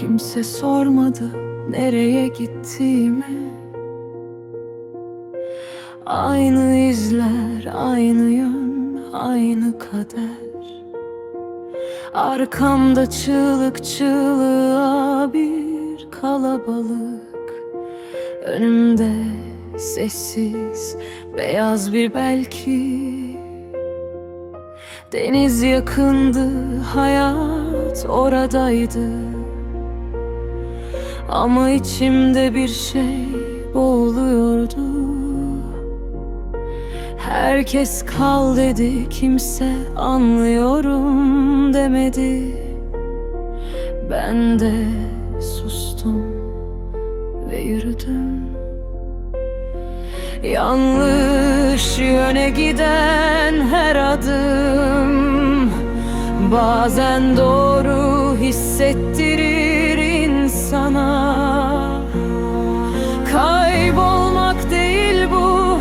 kimse sormadı nereye gittiğimi. Aynı izler, aynı yön, aynı kader. Arkamda çığlık çığlığa bir kalabalık. Önümde sessiz, beyaz bir belki. Deniz yakındı, hayat oradaydı Ama içimde bir şey boğuluyordu. Herkes kal dedi, kimse anlıyorum demedi. Ben de sustum ve yürüdüm. Yanlış yöne giden her adım Bazen doğru hissettirir insana Kaybolmak değil bu.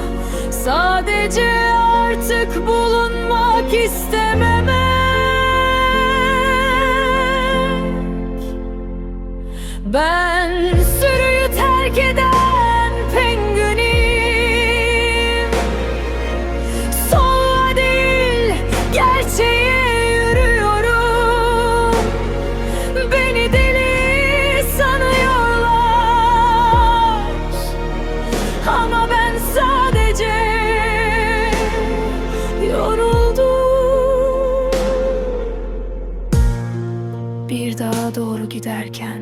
Sadece artık bulunmak istememek Ben sürüyü terk eden sadece yoruldum. Bir daha doğru giderken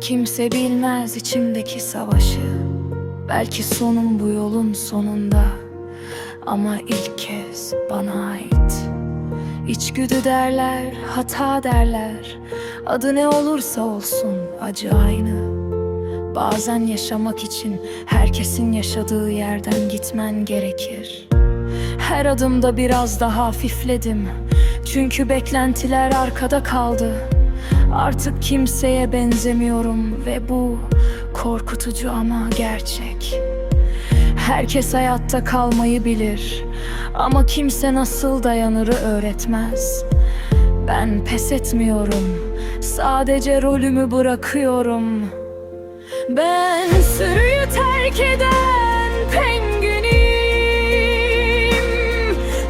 Kimse bilmez içimdeki savaşı. Belki sonum bu yolun sonunda Ama ilk kez bana ait. İçgüdü derler, hata derler. Adı ne olursa olsun acı aynı Bazen yaşamak için herkesin yaşadığı yerden gitmen gerekir Her adımda biraz daha hafifledim Çünkü beklentiler arkada kaldı Artık kimseye benzemiyorum ve bu korkutucu ama gerçek. Herkes hayatta kalmayı bilir ama kimse nasıl dayanırı öğretmez. Ben pes etmiyorum, sadece rolümü bırakıyorum. Ben sürüyü terk eden penguenim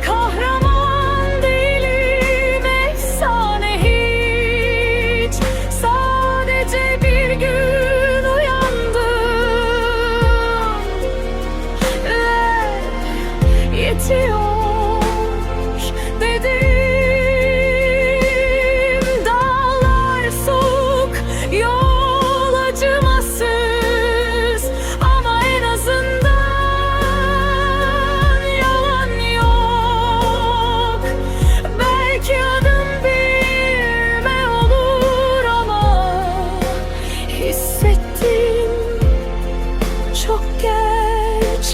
Kahraman değilim efsane hiç. Sadece bir gün uyandım. Ve yetiyor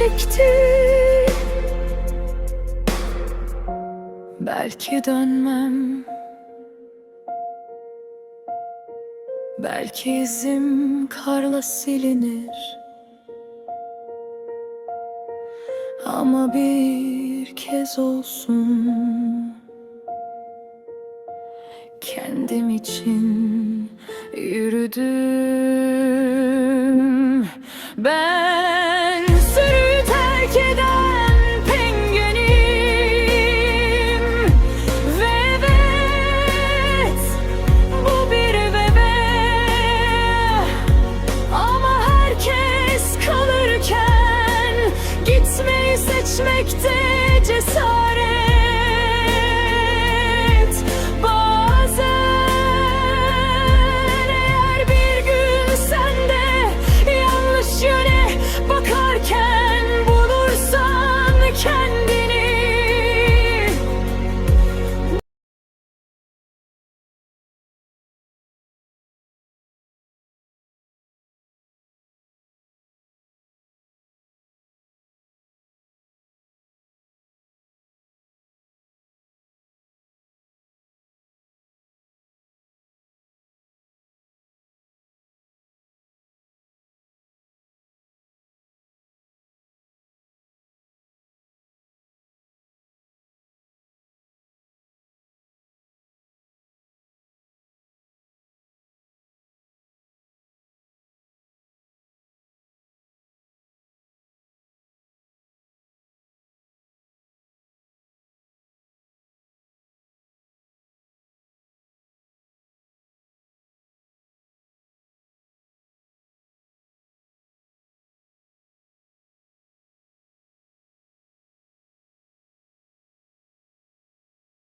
gerçekti Belki dönmem. Belki izim karla silinir. Ama bir kez olsun. Kendim için yürüdüm. Ben